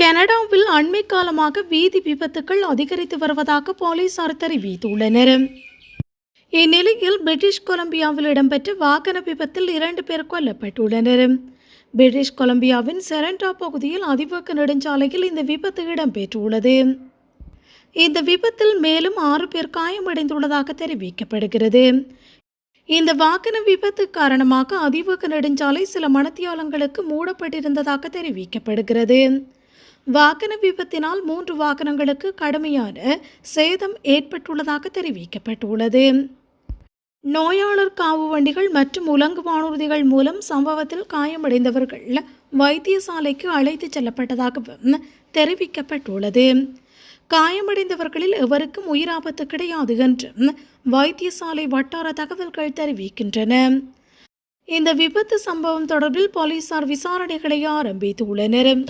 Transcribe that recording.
கனடாவில் அண்மை காலமாக வீதி விபத்துக்கள் அதிகரித்து வருவதாக போலீசார் தெரிவித்துள்ளனர். இந்நிலையில் பிரிட்டிஷ் கொலம்பியாவில் இடம்பெற்ற வாகன விபத்தில் இரண்டு பேர் கொல்லப்பட்டுள்ளனர். பிரிட்டிஷ் கொலம்பியாவின் செரண்டா பகுதியில் அதிவேக நெடுஞ்சாலையில் இந்த விபத்து இடம்பெற்றுள்ளது. இந்த விபத்தில் மேலும் ஆறு பேர் காயமடைந்துள்ளதாக தெரிவிக்கப்படுகிறது. இந்த வாகன விபத்து காரணமாக அதிவேக நெடுஞ்சாலை சில மணத்தியாலங்களுக்கு மூடப்பட்டிருந்ததாக தெரிவிக்கப்படுகிறது. வாகன விபத்தினால் மூன்று வாகனங்களுக்கு கடுமையான சேதம் ஏற்பட்டுள்ளதாக தெரிவிக்கப்பட்டுள்ளது. நோயாளர் காவு வண்டிகள் மற்றும் உலங்கு வானூர்திகள் மூலம் சம்பவத்தில் காயமடைந்தவர்கள் வைத்தியசாலைக்கு அழைத்துச் செல்லப்பட்டதாகவும் தெரிவிக்கப்பட்டுள்ளது. காயமடைந்தவர்களில் எவருக்கும் உயிராபத்து கிடையாது என்றும் வைத்தியசாலை வட்டார தகவல்கள் தெரிவிக்கின்றன. இந்த விபத்து சம்பவம் தொடர்பில் போலீசார் விசாரணைகளை ஆரம்பித்துள்ளனர்.